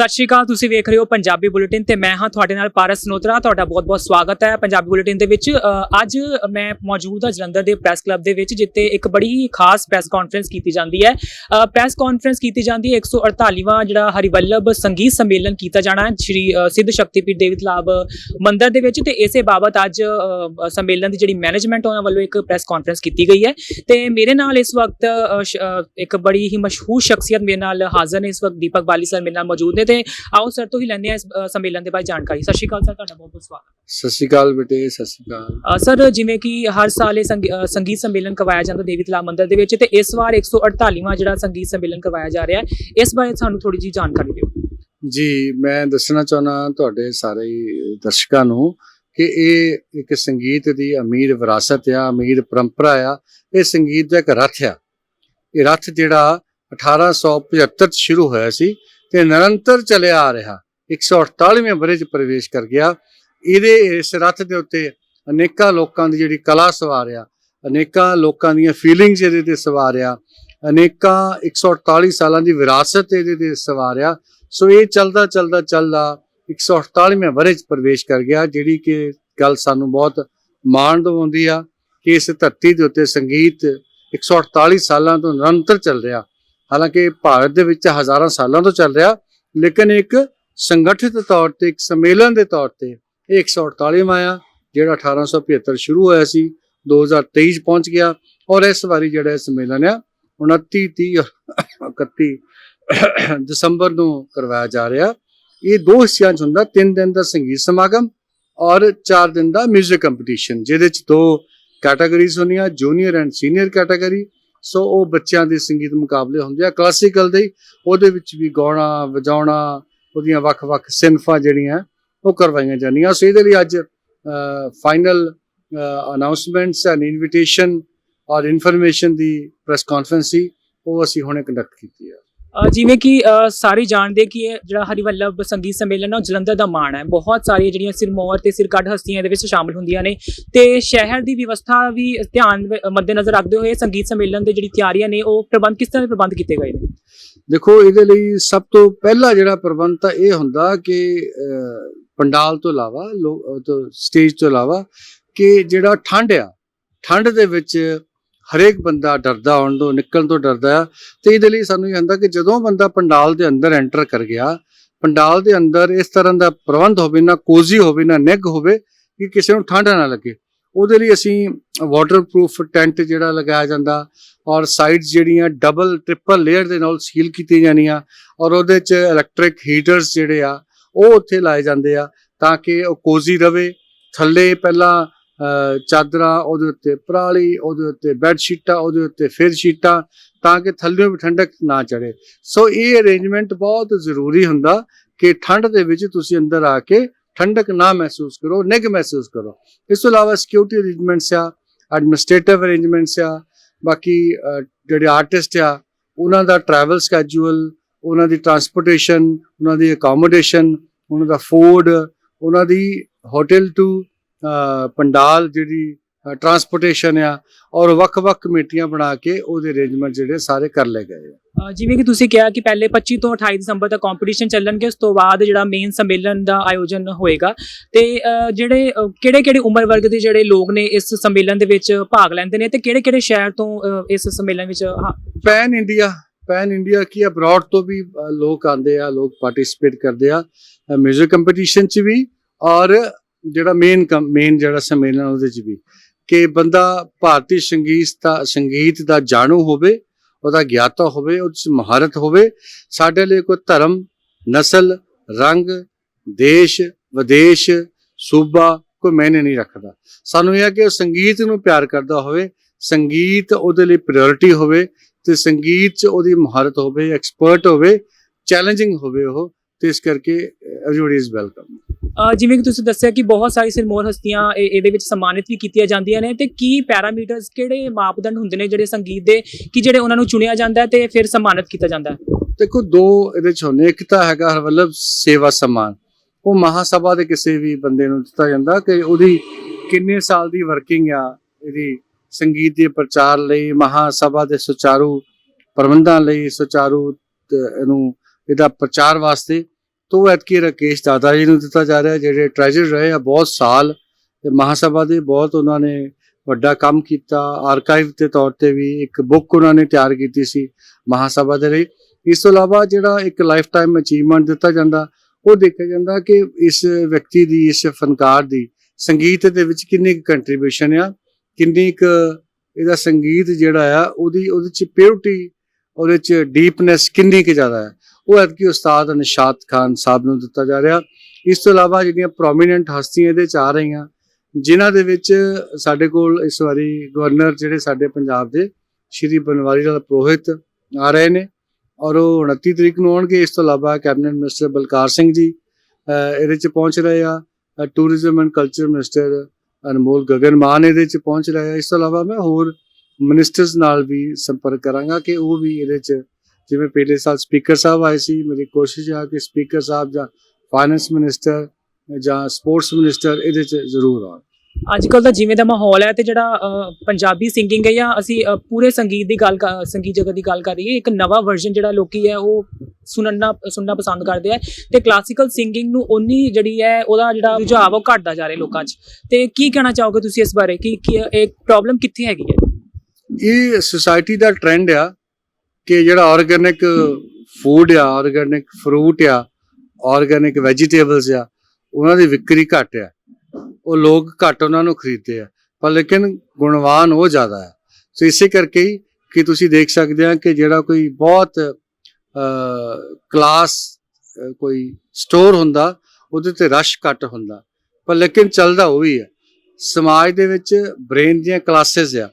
ਸਤਿ ਸ਼੍ਰੀ ਅਕਾਲ, ਤੁਸੀਂ ਵੇਖ ਰਹੇ ਹੋ ਪੰਜਾਬੀ ਬੁਲੇਟਿਨ ਤੇ ਮੈਂ ਹਾਂ ਤੁਹਾਡੇ ਨਾਲ ਪਾਰਸ ਸਨੋਤਰਾ। ਤੁਹਾਡਾ ਬਹੁਤ-ਬਹੁਤ ਸਵਾਗਤ ਹੈ ਪੰਜਾਬੀ ਬੁਲੇਟਿਨ ਦੇ ਵਿੱਚ। ਅੱਜ ਮੈਂ ਮੌਜੂਦ ਹਾਂ ਜਲੰਧਰ ਦੇ ਪ੍ਰੈਸ ਕਲੱਬ ਦੇ ਵਿੱਚ, ਜਿੱਥੇ ਇੱਕ ਬੜੀ ਹੀ ਖਾਸ ਪ੍ਰੈਸ ਕਾਨਫਰੰਸ ਕੀਤੀ ਜਾਂਦੀ ਹੈ। ਪ੍ਰੈਸ ਕਾਨਫਰੰਸ ਕੀਤੀ ਜਾਂਦੀ ਹੈ 148ਵਾਂ ਜਿਹੜਾ ਹਰੀਵੱਲਭ ਸੰਗੀਤ ਸੰਮੇਲਨ ਕੀਤਾ ਜਾਣਾ ਹੈ ਸ਼੍ਰੀ ਸਿੱਧ ਸ਼ਕਤੀਪੀਠ ਦੇਵੀ ਤਲਾਬ ਮੰਦਿਰ ਦੇ ਵਿੱਚ ਤੇ ਇਸੇ ਬਾਬਤ ਅੱਜ ਸੰਮੇਲਨ ਦੀ ਜਿਹੜੀ ਮੈਨੇਜਮੈਂਟ ਉਹਨਾਂ ਵੱਲੋਂ ਇੱਕ ਪ੍ਰੈਸ ਕਾਨਫਰੰਸ ਕੀਤੀ ਗਈ ਹੈ। ਤੇ ਮੇਰੇ ਨਾਲ ਇਸ ਵਕਤ ਸ਼- ਇੱਕ ਬੜੀ ਹੀ ਮਸ਼ਹੂਰ ਸ਼ਖਸੀਅਤ ਮੇਰੇ ਨਾਲ ਹਾਜ਼ਰ ਨੇ। ਇਸ ਵਕਤ ਦੀਪਕ ਬਾਲੀ ਸਰ ਮੇਰੇ ਨਾਲ ਮੌਜੂਦ ਨੇ ਤੇ ਆਓ ਸਰ ਤੋਂ ਹੀ ਲੈਂਦੇ ਹਾਂ ਇਸ ਅ, ਸੰਮੇਲਨ ਦੇ ਬਾਰੇ ਜਾਣਕਾਰੀ। ਸਤਿ ਸ਼੍ਰੀ ਅਕਾਲ ਸਰ ਤੁਹਾਡਾ ਬਹੁਤ ਬਹੁਤ ਸਵਾਗਤ ਸਤਿ ਸ਼੍ਰੀ ਅਕਾਲ ਬੇਟੇ ਸਤਿ ਸ਼੍ਰੀ ਅਕਾਲ। ਅ, ਸਰ ਜਿਵੇਂ ਕਿ ਹਰ ਸਾਲ ਇਹ ਸੰਗੀ- ਅ, ਸੰਗੀਤ ਸੰਮੇਲਨ ਕਰਵਾਇਆ ਜਾਂਦਾ ਦੇਵੀ ਤਲਾਬ ਮੰਦਿਰ ਦੇ ਵਿੱਚ ਤੇ ਇਸ ਵਾਰ 148ਵਾਂ ਜਿਹੜਾ ਸੰਗੀਤ ਸੰਮੇਲਨ ਕਰਵਾਇਆ ਜਾ ਰਿਹਾ ਹੈ ਇਸ ਬਾਰੇ ਸਾਨੂੰ ਥੋੜੀ ਜੀ ਜਾਣਕਾਰੀ ਦਿਓ। ਜੀ ਮੈਂ ਦੱਸਣਾ ਚਾਹੁੰਦਾ ਤੁਹਾਡੇ ਸਾਰੇ ਹੀ ਦਰਸ਼ਕਾਂ ਨੂੰ ਕਿ ਇਹ ਇੱਕ ਸੰਗੀਤ ਦੀ ਅਮੀਰ ਵਿਰਾਸਤ ਆ ਅਮੀਰ ਪਰੰਪਰਾ ਆ ਇਹ ਸੰਗੀਤ ਦਾ ਇੱਕ ਰੱਥ ਆ। ਇਹ ਰੱਥ ਜਿਹੜਾ 1875 ਚ ਸ਼ੁਰੂ ਹੋਇਆ ਸੀ ਤੇ ਨਿਰੰਤਰ ਚੱਲਿਆ ਆ ਰਿਹਾ। 148ਵੇਂ ਬਰੇ ਚ ਪ੍ਰਵੇਸ਼ ਕਰ ਗਿਆ। ਇਹਦੇ ਇਸ ਰੱਥ ਦੇ ਉੱਤੇ ਅਨੇਕਾਂ ਲੋਕਾਂ ਦੀ ਜਿਹੜੀ ਕਲਾ ਸਵਾਰਿਆ, ਅਨੇਕਾਂ ਲੋਕਾਂ ਦੀਆਂ ਫੀਲਿੰਗਸ ਇਹਦੇ ਤੇ ਸਵਾਰਿਆ, ਅਨੇਕਾਂ 148 ਸਾਲਾਂ ਦੀ ਵਿਰਾਸਤ ਇਹਦੇ ਤੇ ਸਵਾਰਿਆ। ਸੋ ਇਹ ਚੱਲਦਾ ਚੱਲਦਾ ਚੱਲਦਾ 148ਵੇਂ ਬਰੇ ਚ ਪ੍ਰਵੇਸ਼ ਕਰ ਗਿਆ, ਜਿਹੜੀ ਕਿ ਗੱਲ ਸਾਨੂੰ ਬਹੁਤ ਮਾਣ ਦਿਵਾਉਂਦੀ ਆ ਕਿ ਇਸ ਧਰਤੀ ਦੇ ਉੱਤੇ ਸੰਗੀਤ 148 ਸਾਲਾਂ ਤੋਂ ਨਿਰੰਤਰ ਚੱਲ ਰਿਹਾ। ਹਾਲਾਂਕਿ ਭਾਰਤ ਦੇ ਵਿੱਚ ਹਜ਼ਾਰਾਂ ਸਾਲਾਂ ਤੋਂ ਚੱਲ ਰਿਹਾ, ਲੇਕਿਨ ਇੱਕ ਸੰਗਠਿਤ ਤੌਰ ਤੇ, ਇੱਕ ਸੰਮੇਲਨ ਦੇ ਤੌਰ ਤੇ ਇਹ 148ਵਾਂ ਆ ਜਿਹੜਾ 1875 ਸ਼ੁਰੂ ਹੋਇਆ ਸੀ 2023 ਚ ਪਹੁੰਚ ਗਿਆ ਔਰ ਇਸ ਵਾਰੀ ਜਿਹੜਾ ਇਹ ਸੰਮੇਲਨ ਆ 29 30 ਔਰ 31 ਦਸੰਬਰ ਨੂੰ ਕਰਵਾਇਆ ਜਾ ਰਿਹਾ। ਇਹ ਦੋ ਹਿੱਸਿਆਂ 'ਚ ਹੁੰਦਾ, ਤਿੰਨ ਦਿਨ ਦਾ ਸੰਗੀਤ ਸਮਾਗਮ ਔਰ ਚਾਰ ਦਿਨ ਦਾ 뮤직 ਕੰਪੀਟੀਸ਼ਨ ਜਿਹਦੇ 'ਚ ਦੋ ਕੈਟਾਗਰੀਜ਼ ਹੁੰਦੀਆਂ junior and senior category so ਉਹ ਬੱਚਿਆਂ ਦੇ ਸੰਗੀਤ ਮੁਕਾਬਲੇ ਹੁੰਦੇ ਆ। ਕਲਾਸੀਕਲ ਦੇ ਉਹਦੇ ਵਿੱਚ ਵੀ ਗਾਉਣਾ, ਵਜਾਉਣਾ, ਉਹਦੀਆਂ ਵੱਖ-ਵੱਖ ਸਿਨਫਾਂ ਜਿਹੜੀਆਂ, ਉਹ ਕਰਵਾਈਆਂ ਜਾਂਦੀਆਂ। ਸੋ ਇਹਦੇ ਲਈ ਅੱਜ ਫਾਈਨਲ ਅਨਾਉਂਸਮੈਂਟਸ ਐਂਡ ਇਨਵੀਟੇਸ਼ਨ ਔਰ ਇਨਫੋਰਮੇਸ਼ਨ ਦੀ ਪ੍ਰੈਸ ਕਾਨਫਰੰਸ ਸੀ, ਉਹ ਅਸੀਂ ਹੁਣੇ ਕੰਡਕਟ ਕੀਤੀ ਹੈ ਜਿਵੇਂ ਕਿ ਸਾਰੇ ਜਾਣਦੇ ਕਿ ਇਹ ਜਿਹੜਾ ਹਰੀਵੱਲਭ ਸੰਗੀਤ ਸੰਮੇਲਨ ਹੈ ਉਹ ਜਲੰਧਰ ਦਾ ਮਾਣ ਹੈ। ਬਹੁਤ ਸਾਰੀਆਂ ਜਿਹੜੀਆਂ ਸਿਰਮੌਰ ਤੇ ਸਿਰਕੱਢ ਹਸਤੀਆਂ ਇਹਦੇ ਵਿੱਚ ਸ਼ਾਮਲ ਹੁੰਦੀਆਂ ਨੇ ਤੇ ਸ਼ਹਿਰ ਦੀ ਵਿਵਸਥਾ ਵੀ ਧਿਆਨ ਮੱਦੇਨਜ਼ਰ ਰੱਖਦੇ ਹੋਏ ਸੰਗੀਤ ਸੰਮੇਲਨ ਦੇ ਜਿਹੜੀ ਤਿਆਰੀਆਂ ਨੇ, ਉਹ ਪ੍ਰਬੰਧ ਕਿਸ ਤਰ੍ਹਾਂ ਦੇ ਪ੍ਰਬੰਧ ਕੀਤੇ ਗਏ ਨੇ? ਦੇਖੋ, ਇਹਦੇ ਲਈ ਸਭ ਤੋਂ ਪਹਿਲਾ ਜਿਹੜਾ ਪ੍ਰਬੰਧ ਤਾਂ ਇਹ ਹੁੰਦਾ ਕਿ ਪੰਡਾਲ ਤੋਂ ਇਲਾਵਾ ਸਟੇਜ ਤੋਂ ਇਲਾਵਾ ਕਿ ਜਿਹੜਾ ਠੰਡ ਆ, ਠੰਡ ਦੇ ਵਿੱਚ ਹਰੇਕ ਬੰਦਾ ਡਰਦਾ, ਆਉਣ ਤੋਂ, ਨਿਕਲਣ ਤੋਂ ਡਰਦਾ ਆ। ਤੇ ਇਹਦੇ ਲਈ ਸਾਨੂੰ ਇਹ ਹੁੰਦਾ ਕਿ ਜਦੋਂ ਬੰਦਾ ਪੰਡਾਲ ਦੇ ਅੰਦਰ ਐਂਟਰ ਕਰ ਗਿਆ, ਪੰਡਾਲ ਦੇ ਅੰਦਰ ਇਸ ਤਰ੍ਹਾਂ ਦਾ ਪ੍ਰਬੰਧ ਹੋਵੇ, ਨਾ ਕੋਜ਼ੀ ਹੋਵੇ, ਨਾ ਨਿੱਘ ਹੋਵੇ ਕਿ ਕਿਸੇ ਨੂੰ ਠੰਡ ਨਾ ਲੱਗੇ। ਉਹਦੇ ਲਈ ਅਸੀਂ ਵਾਟਰਪ੍ਰੂਫ ਟੈਂਟ ਜਿਹੜਾ ਲਗਾਇਆ ਜਾਂਦਾ ਔਰ ਸਾਈਡਸ ਜਿਹੜੀਆਂ ਡਬਲ ਟ੍ਰਿਪਲ ਲੇਅਰ ਦੇ ਨਾਲ ਸੀਲ ਕੀਤੀਆਂ ਜਾਣੀਆਂ ਔਰ ਉਹਦੇ ਚ ਇਲੈਕਟ੍ਰਿਕ ਹੀਟਰਸ ਜਿਹੜੇ ਆ, ਉਹ ਉੱਥੇ ਲਾਏ ਜਾਂਦੇ ਆ ਤਾਂ ਕਿ ਉਹ ਕੋਜ਼ੀ ਰਵੇ। ਥੱਲੇ ਪਹਿਲਾਂ ਚਾਦਰਾਂ ਉਹਦੇ ਉੱਤੇ ਪਰਾਲੀ, ਉਹਦੇ ਉੱਤੇ ਬੈੱਡ ਸ਼ੀਟਾਂ ਉਹਦੇ ਉੱਤੇ ਫਿਰ ਸ਼ੀਟਾਂ ਤਾਂ ਕਿ ਥੱਲੇੋਂ ਵੀ ਠੰਡਕ ਨਾ ਚੜੇ ਸੋ ਇਹ ਅਰੇਂਜਮੈਂਟ ਬਹੁਤ ਜ਼ਰੂਰੀ ਹੁੰਦਾ ਕਿ ਠੰਡ ਦੇ ਵਿੱਚ ਤੁਸੀਂ ਅੰਦਰ ਆ ਕੇ ਠੰਡਕ ਨਾ ਮਹਿਸੂਸ ਕਰੋ, ਨਿੱਘ ਮਹਿਸੂਸ ਕਰੋ। ਇਸ ਤੋਂ ਇਲਾਵਾ ਸਿਕਿਉਰਿਟੀ ਅਰੇਂਜਮੈਂਟਸ ਆ ਐਡਮਿਨਿਸਟ੍ਰੇਟਿਵ ਅਰੇਂਜਮੈਂਟਸ ਆ, ਬਾਕੀ ਜਿਹੜੇ ਆਰਟਿਸਟ ਆ, ਉਹਨਾਂ ਦਾ ਟਰੈਵਲ ਸਕੇਜੂਲ ਉਹਨਾਂ ਦੀ ਟਰਾਂਸਪੋਰਟੇਸ਼ਨ ਉਹਨਾਂ ਦੀ ਅਕੋਮੋਡੇਸ਼ਨ ਉਹਨਾਂ ਦਾ ਫੂਡ ਉਹਨਾਂ ਦੀ ਹੋਟਲ ਟੂ ਪੰਡਾਲ ਜਿਹੜੀ ਟਰਾਂਸਪੋਰਟੇਸ਼ਨ ਆ ਔਰ ਵੱਖ-ਵੱਖ ਕਮੇਟੀਆਂ ਬਣਾ ਕੇ ਉਹਦੇ ਅਰੇਂਜਮੈਂਟ ਜਿਹੜੇ ਸਾਰੇ ਕਰ ਲਏ ਗਏ ਆ। ਜਿਵੇਂ ਕਿ ਤੁਸੀਂ ਕਿਹਾ ਕਿ ਪਹਿਲੇ 25 ਤੋਂ 28 ਦਸੰਬਰ ਤੱਕ ਕੰਪੀਟੀਸ਼ਨ ਚੱਲਣਗੇ ਉਸ ਤੋਂ ਬਾਅਦ ਜਿਹੜਾ ਮੇਨ ਸੰਮੇਲਨ ਦਾ ਆਯੋਜਨ ਹੋਏਗਾ। ਤੇ ਜਿਹੜੇ ਕਿਹੜੇ ਕਿਹੜੇ ਉਮਰ ਵਰਗ ਦੇ ਜਿਹੜੇ ਲੋਕ ਨੇ ਇਸ ਸੰਮੇਲਨ ਦੇ ਵਿੱਚ ਭਾਗ ਲੈਂਦੇ ਨੇ ਤੇ ਕਿਹੜੇ ਕਿਹੜੇ ਸ਼ਹਿਰ ਤੋਂ ਇਸ ਸੰਮੇਲਨ ਵਿੱਚ ਪੈਨ ਇੰਡੀਆ ਪੈਨ ਇੰਡੀਆ ਕੀ ਅਬਰਾਡ ਤੋਂ ਵੀ ਲੋਕ ਆਉਂਦੇ ਆ ਲੋਕ ਪਾਰਟਿਸਿਪੇਟ ਕਰਦੇ ਆ ਮਿਊਜ਼ਿਕ ਕੰਪੀਟੀਸ਼ਨ ਚ ਵੀ ਔਰ ਜਿਹੜਾ ਮੇਨ ਮੇਨ ਜਿਹੜਾ ਸੰਮੇਲਨ ਉਹਦੇ ਚ ਵੀ, ਕਿ ਬੰਦਾ ਭਾਰਤੀ ਸੰਗੀਤ ਦਾ ਸੰਗੀਤ ਦਾ ਜਾਣੂ ਹੋਵੇ, ਉਹਦਾ ਗਿਆਤਾ ਹੋਵੇ, ਉਹਦੇ ਚ ਮਹਾਰਤ ਹੋਵੇ, ਸਾਡੇ ਲਈ ਕੋਈ ਧਰਮ, ਨਸਲ, ਰੰਗ, ਦੇਸ਼, ਵਿਦੇਸ਼, ਸੂਬਾ ਕੋਈ ਮਾਇਨੇ ਨਹੀਂ ਰੱਖਦਾ। ਸਾਨੂੰ ਇਹ ਹੈ ਕਿ ਉਹ ਸੰਗੀਤ ਨੂੰ ਪਿਆਰ ਕਰਦਾ ਹੋਵੇ, ਸੰਗੀਤ ਉਹਦੇ ਲਈ ਪ੍ਰਾਇੋਰਟੀ ਹੋਵੇ, ਤੇ ਸੰਗੀਤ 'ਚ ਉਹਦੀ ਮਹਾਰਤ ਹੋਵੇ ਐਕਸਪਰਟ ਹੋਵੇ ਚੈਲੰਜਿੰਗ ਹੋਵੇ ਉਹ, ਤੇ ਇਸ ਕਰਕੇ ਐਵਰੀਬਾਡੀ ਇਜ਼ ਵੈਲਕਮ ਜਿਵੇਂ ਕਿ ਤੁਸੀਂ ਦੱਸਿਆ ਕਿ ਬਹੁਤ ਸਾਰੀ ਸਿਰਮੌਰ ਹਸਤੀਆਂ ਇਹਦੇ ਵਿੱਚ ਸਨਮਾਨਿਤ ਵੀ ਕੀਤੀਆਂ ਜਾਂਦੀਆਂ ਨੇ ਤੇ ਕੀ ਪੈਰਾਮੀਟਰਸ ਕਿਹੜੇ ਮਾਪਦੰਡ ਹੁੰਦੇ ਨੇ ਜਿਹੜੇ ਸੰਗੀਤ ਦੇ ਕਿ ਜਿਹੜੇ ਉਹਨਾਂ ਨੂੰ ਚੁਣਿਆ ਜਾਂਦਾ ਤੇ ਫਿਰ ਸਨਮਾਨਿਤ ਕੀਤਾ ਜਾਂਦਾ ਦੇਖੋ, ਦੋ ਇਹਦੇ 'ਚ ਹੁੰਦੇ ਇੱਕ ਤਾਂ ਹੈਗਾ ਹਰਵੱਲਭ ਸੇਵਾ ਸਮਾਨ ਉਹ ਮਹਾਸਭਾ ਦੇ ਕਿਸੇ ਵੀ ਬੰਦੇ ਨੂੰ ਦਿੱਤਾ ਜਾਂਦਾ ਕਿ ਉਹਦੀ ਕਿੰਨੇ ਸਾਲ ਦੀ ਵਰਕਿੰਗ ਆ, ਇਹਦੀ ਸੰਗੀਤ ਦੇ ਪ੍ਰਚਾਰ ਲਈ, ਮਹਾਸਭਾ ਦੇ ਸੁਚਾਰੂ ਪ੍ਰਬੰਧਾਂ ਲਈ, ਸੁਚਾਰੂ ਤੇ ਇਹਨੂੰ ਇਹਦਾ ਪ੍ਰਚਾਰ ਵਾਸਤੇ ਤੋਂ ਐਤਕੀ ਰਾਕੇਸ਼ ਦਾਦਾ ਜੀ ਨੂੰ ਦਿੱਤਾ ਜਾ ਰਿਹਾ, ਜਿਹੜੇ ਟ੍ਰੈਜਰ ਰਹੇ ਆ ਬਹੁਤ ਸਾਲ, ਤੇ ਮਹਾਸਭਾ ਦੇ ਬਹੁਤ ਉਹਨਾਂ ਨੇ ਵੱਡਾ ਕੰਮ ਕੀਤਾ। ਆਰਕਾਈਵ ਦੇ ਤੌਰ ਤੇ ਵੀ ਇੱਕ ਬੁੱਕ ਉਹਨਾਂ ਨੇ ਤਿਆਰ ਕੀਤੀ ਸੀ ਮਹਾਸਭਾ ਦੇ ਲਈ। ਇਸ ਤੋਂ ਇਲਾਵਾ ਜਿਹੜਾ ਇੱਕ ਲਾਈਫ ਟਾਈਮ ਅਚੀਵਮੈਂਟ ਦਿੱਤਾ ਜਾਂਦਾ, ਉਹ ਦੇਖਿਆ ਜਾਂਦਾ ਕਿ ਇਸ ਵਿਅਕਤੀ ਦੀ, ਇਸ ਫਨਕਾਰ ਦੀ ਸੰਗੀਤ ਦੇ ਵਿੱਚ ਕਿੰਨੀ ਕੰਟਰੀਬਿਊਸ਼ਨ ਆ, ਕਿੰਨੀ ਕੁ ਇਹਦਾ ਸੰਗੀਤ ਜਿਹੜਾ ਆ, ਉਹਦੀ, ਉਹਦੇ ਚ ਪਿਓਰਟੀ ਉਹਦੇ ਚ ਡੀਪਨੈਸ ਕਿੰਨੀ ਕੁ ਜ਼ਿਆਦਾ ਹੈ ਉਹ ਐਤਕੀ ਉਸਤਾਦ ਨਿਸ਼ਾਤ ਖਾਨ ਸਾਹਿਬ ਨੂੰ ਦਿੱਤਾ ਜਾ ਰਿਹਾ। ਇਸ ਤੋਂ ਇਲਾਵਾ ਜਿਹੜੀਆਂ ਪ੍ਰੋਮੀਨੈਂਟ ਹਸਤੀਆਂ ਇਹਦੇ ਚ ਆ ਰਹੀਆਂ, ਜਿਨ੍ਹਾਂ ਦੇ ਵਿੱਚ ਸਾਡੇ ਕੋਲ ਇਸ ਵਾਰੀ ਗਵਰਨਰ ਜਿਹੜੇ ਸਾਡੇ ਪੰਜਾਬ ਦੇ ਸ਼੍ਰੀ ਬਨਵਾਰੀ ਲਾਲ ਪ੍ਰੋਹਿਤ ਆ ਰਹੇ ਨੇ ਔਰ ਉਹ 29 ਤਰੀਕ ਨੂੰ ਆਉਣਗੇ। ਇਸ ਤੋਂ ਇਲਾਵਾ ਕੈਬਨਿਟ ਮਿਨਿਸਟਰ ਬਲਕਾਰ ਸਿੰਘ ਜੀ ਇਹਦੇ ਚ ਪਹੁੰਚ ਰਹੇ ਆ। Tourism and culture minister Anmol Gagan Maan ਇਹਦੇ ਚ ਪਹੁੰਚ ਰਹੇ ਆ। ਇਸ ਤੋਂ ਇਲਾਵਾ ਮੈਂ ਹੋਰ ਮਿਨਿਸਟਰਸ ਨਾਲ ਵੀ ਸੰਪਰਕ ਕਰਾਂਗਾ ਕਿ ਉਹ ਵੀ ਇਹਦੇ ਚ ਜਿਵੇਂ ਪਹਿਲੇ ਸਾਲ ਸਪੀਕਰ ਸਾਹਿਬ ਆਏ ਸੀ ਮੇਰੀ ਕੋਸ਼ਿਸ਼ ਆ ਕਿ ਸਪੀਕਰ ਸਾਹਿਬ ਜਾਂ ਫਾਈਨੈਂਸ ਮਿਨਿਸਟਰ ਜਾਂ ਸਪੋਰਟਸ ਮਿਨਿਸਟਰ ਇਹਦੇ ਚ ਜ਼ਰੂਰ ਆਉਣ। ਅੱਜ ਕੱਲ ਦਾ ਜਿਵੇਂ ਦਾ ਮਾਹੌਲ ਹੈ ਤੇ ਜਿਹੜਾ ਪੰਜਾਬੀ ਸਿੰਗਿੰਗ ਹੈ ਜਾਂ ਅਸੀਂ ਪੂਰੇ ਸੰਗੀਤ ਦੀ ਗੱਲ ਸੰਗੀਤ ਜਗਤ ਦੀ ਗੱਲ ਕਰ ਰਹੀਏ ਇੱਕ ਨਵਾਂ ਵਰਜ਼ਨ ਜਿਹੜਾ ਲੋਕੀ ਹੈ ਉਹ ਸੁਣਨਾ ਸੁਣਨਾ ਪਸੰਦ ਕਰਦੇ ਆ ਤੇ ਕਲਾਸੀਕਲ ਸਿੰਗਿੰਗ ਨੂੰ ਉਨੀ ਜਿਹੜੀ ਹੈ ਉਹਦਾ ਜਿਹੜਾ ਰੁਝਾਵ ਉਹ ਘਟਦਾ ਜਾ ਰਿਹਾ ਲੋਕਾਂ 'ਚ। ਤੇ ਕੀ ਕਹਿਣਾ ਚਾਹੋਗੇ ਤੁਸੀਂ ਇਸ ਬਾਰੇ? ਕਿ ਕਿ ਇਹ ਪ੍ਰੋਬਲਮ ਕਿੱਥੇ ਹੈਗੀ ਹੈ? ਇਹ ਸੁਸਾਇਟੀ ਦਾ ਟ੍ਰੈਂਡ ਆ ਕਿ ਜਿਹੜਾ ਆਰਗੈਨਿਕ ਫੂਡ ਆ ਆਰਗੈਨਿਕ ਫਰੂਟ ਆ ਆਰਗੈਨਿਕ ਵੈਜੀਟੇਬਲਸ ਆ, ਉਹਨਾਂ ਦੀ ਵਿਕਰੀ ਘੱਟ ਆ। ਉਹ ਲੋਕ ਘੱਟ ਉਹਨਾਂ ਨੂੰ ਖਰੀਦਦੇ ਆ, ਪਰ ਲੇਕਿਨ ਗੁਣਵਾਨ ਉਹ ਜ਼ਿਆਦਾ ਹੈ ਸੋ ਇਸੇ ਕਰਕੇ ਹੀ ਕਿ ਤੁਸੀਂ ਦੇਖ ਸਕਦੇ ਆ ਕਿ ਜਿਹੜਾ ਕੋਈ ਬਹੁਤ ਕਲਾਸ ਕੋਈ ਸਟੋਰ ਹੁੰਦਾ, ਉਹਦੇ ਤੇ ਰਸ਼ ਘੱਟ ਹੁੰਦਾ। ਪਰ ਲੇਕਿਨ ਚੱਲਦਾ ਉਹ ਵੀ ਹੈ ਸਮਾਜ ਦੇ ਵਿੱਚ ਬ੍ਰੇਨ ਦੀਆਂ ਕਲਾਸਿਸ ਆ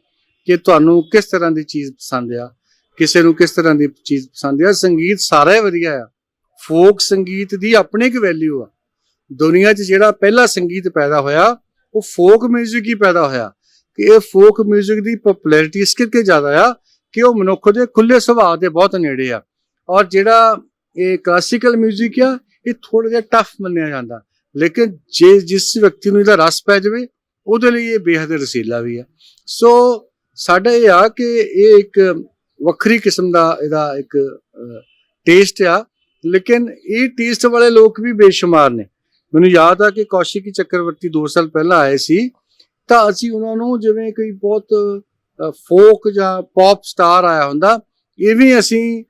ਕਿ ਤੁਹਾਨੂੰ ਕਿਸ ਤਰ੍ਹਾਂ ਦੀ ਚੀਜ਼ ਪਸੰਦ ਆ ਕਿਸੇ ਨੂੰ ਕਿਸ ਤਰ੍ਹਾਂ ਦੀ ਚੀਜ਼ ਪਸੰਦ ਆ ਸੰਗੀਤ ਸਾਰਾ ਹੀ ਵਧੀਆ ਆ ਫੋਕ ਸੰਗੀਤ ਦੀ ਆਪਣੀ ਇੱਕ ਵੈਲਿਊ ਆ ਦੁਨੀਆ 'ਚ ਜਿਹੜਾ ਪਹਿਲਾ ਸੰਗੀਤ ਪੈਦਾ ਹੋਇਆ ਉਹ ਫੋਕ 뮤직 ਹੀ ਪੈਦਾ ਹੋਇਆ ਕਿ ਇਹ ਫੋਕ 뮤직 ਦੀ ਪਪੂਲੈਰਿਟੀ ਇਸ ਕਰਕੇ ਜ਼ਿਆਦਾ ਆ ਕਿ ਉਹ ਮਨੁੱਖ ਦੇ ਖੁੱਲੇ ਸੁਭਾਅ ਦੇ ਬਹੁਤ ਨੇੜੇ ਆ ਔਰ ਜਿਹੜਾ ਇਹ ਕਲਾਸੀਕਲ 뮤직 ਆ ਇਹ ਥੋੜਾ ਜਿਹਾ ਟਫ ਮੰਨਿਆ ਜਾਂਦਾ ਲੇਕਿਨ ਜੇ ਜਿਸ ਵਿਅਕਤੀ ਨੂੰ ਇਹਦਾ ਰਸ ਪੈ ਜਾਵੇ ਉਹਦੇ ਲਈ ਇਹ ਬੇਹੱਦ ਰਸੀਲਾ ਵੀ ਆ ਸੋ ਸਾਡਾ ਇਹ ਆ ਕਿ ਇਹ ਇੱਕ ਵੱਖਰੀ ਕਿਸਮ ਦਾ ਇਹਦਾ ਇੱਕ ਟੇਸਟ ਆ। ਲੇਕਿਨ ਇਹ ਟੇਸਟ ਵਾਲੇ ਲੋਕ ਵੀ ਬੇਸ਼ੁਮਾਰ ਨੇ। ਮੈਨੂੰ ਯਾਦ ਆ ਕਿ ਕੌਸ਼ਿਕੀ ਚੱਕਰਵਰਤੀ 2 ਸਾਲ ਪਹਿਲਾਂ ਆਏ ਸੀ। ਤਾਂ ਅਸੀਂ ਉਹਨਾਂ ਨੂੰ ਜਿਵੇਂ ਕੋਈ ਬਹੁਤ ਫੋਕ ਜਾਂ ਪੌਪ ਸਟਾਰ ਆਇਆ ਹੁੰਦਾ, ਇਹ ਵੀ ਅਸੀਂ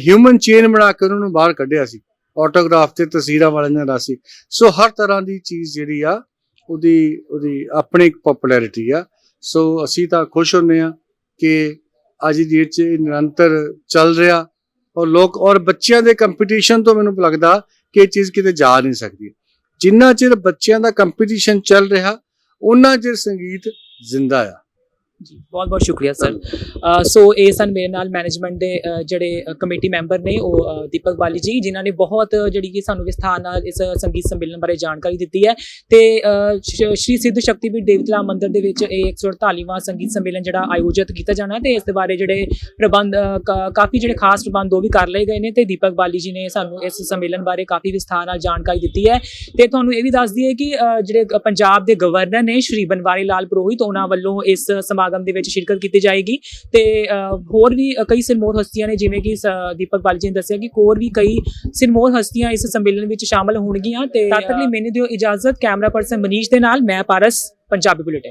ਹਿਊਮਨ ਚੇਨ ਬਣਾ ਕੇ ਉਹਨਾਂ ਨੂੰ ਬਾਹਰ ਕੱਢਿਆ ਸੀ। ਆਟੋਗ੍ਰਾਫ ਤੇ ਤਸਵੀਰਾਂ ਵਾਲਿਆਂ ਦਾ ਸੀ ਸੋ ਹਰ ਤਰ੍ਹਾਂ ਦੀ ਚੀਜ਼ ਜਿਹੜੀ ਆ, ਉਹਦੀ ਉਹਦੀ ਆਪਣੀ ਪਪੂਲੈਰਿਟੀ ਆ। ਸੋ ਅਸੀਂ ਤਾਂ ਖੁਸ਼ ਹੁੰਨੇ ਆ ਕਿ ਅੱਜ ਦੀ ਡੇਟ 'ਚ ਇਹ ਨਿਰੰਤਰ ਚੱਲ ਰਿਹਾ ਔਰ ਲੋਕ ਔਰ ਬੱਚਿਆਂ ਦੇ ਕੰਪੀਟੀਸ਼ਨ ਤੋਂ ਮੈਨੂੰ ਲੱਗਦਾ ਕਿ ਇਹ ਚੀਜ਼ ਕਿਤੇ ਜਾ ਨਹੀਂ ਸਕਦੀ। ਜਿੰਨਾ ਚਿਰ ਬੱਚਿਆਂ ਦਾ ਕੰਪੀਟੀਸ਼ਨ ਚੱਲ ਰਿਹਾ ਉਹਨਾਂ ਚਿਰ ਸੰਗੀਤ ਜ਼ਿੰਦਾ ਆ। ਜੀ, ਬਹੁਤ ਬਹੁਤ ਸ਼ੁਕਰੀਆ, ਸਰ। ਸੋ ਇਹ ਸਨ ਮੇਰੇ ਨਾਲ ਮੈਨੇਜਮੈਂਟ ਦੇ ਜਿਹੜੇ ਕਮੇਟੀ ਮੈਂਬਰ ਨੇ, ਉਹ ਦੀਪਕ ਬਾਲੀ ਜੀ, ਜਿਨ੍ਹਾਂ ਨੇ ਬਹੁਤ ਜਿਹੜੀ ਕਿ ਸਾਨੂੰ ਵਿਸਥਾਰ ਨਾਲ ਇਸ ਸੰਗੀਤ ਸੰਮੇਲਨ ਬਾਰੇ ਜਾਣਕਾਰੀ ਦਿੱਤੀ ਹੈ। ਤੇ ਸ਼੍ਰੀ ਸਿੱਧ ਸ਼ਕਤੀਪੀਠ ਦੇਵਤਲਾ ਮੰਦਿਰ ਦੇ ਵਿੱਚ ਇਹ 148ਵਾਂ ਸੰਗੀਤ ਸੰਮੇਲਨ ਜਿਹੜਾ ਆਯੋਜਿਤ ਕੀਤਾ ਜਾਣਾ ਹੈ, ਤੇ ਇਸ ਦੇ ਬਾਰੇ ਜਿਹੜੇ ਪ੍ਰਬੰਧ ਕਾਫੀ ਜਿਹੜੇ ਖਾਸ ਪ੍ਰਬੰਧ ਉਹ ਵੀ ਕਰ ਲਏ ਗਏ ਨੇ, ਤੇ ਦੀਪਕ ਬਾਲੀ ਜੀ ਨੇ ਸਾਨੂੰ ਇਸ ਸੰਮੇਲਨ ਬਾਰੇ ਕਾਫੀ ਵਿਸਥਾਰ ਨਾਲ ਜਾਣਕਾਰੀ ਦਿੱਤੀ ਹੈ। ਤੇ ਤੁਹਾਨੂੰ ਇਹ ਵੀ ਦੱਸ ਦਈਏ ਕਿ ਜਿਹੜੇ ਪੰਜਾਬ ਦੇ ਗਵਰਨਰ ਨੇ, ਸ਼੍ਰੀ ਬਨਵਾਰੀ ਲਾਲ ਪੁਰੋਹਿਤ, ਉਹਨਾਂ ਵੱਲੋਂ ਇਸ ਸਮਾਗਮ ਸਮਾਗਮ ਦੇ ਵਿੱਚ ਸ਼ਿਰਕਤ ਕੀਤੀ ਜਾਏਗੀ। ਤੇ ਅ, ਹੋਰ ਵੀ ਕਈ ਸਿਰਮੌਰ ਹਸਤੀਆਂ ਨੇ ਜਿਵੇਂ ਕਿ ਦੀਪਕ ਬਾਲ ਜੀ ਨੇ ਦੱਸਿਆ ਕਿ ਹੋਰ ਵੀ ਕਈ ਸਿਰਮੌਰ ਹਸਤੀਆਂ ਇਸ ਸੰਮੇਲਨ ਵਿੱਚ ਸ਼ਾਮਲ ਹੋਣਗੀਆਂ। ਤੇ ਤਦ ਤੱਕ ਲਈ ਮੈਨੂੰ ਦਿਓ ਇਜਾਜ਼ਤ। ਕੈਮਰਾ ਪਰਸਨ ਮਨੀਸ਼ ਦੇ ਨਾਲ ਮੈਂ ਪਾਰਸ ਪੰਜਾਬੀ ਬੁਲੇਟਿਨ।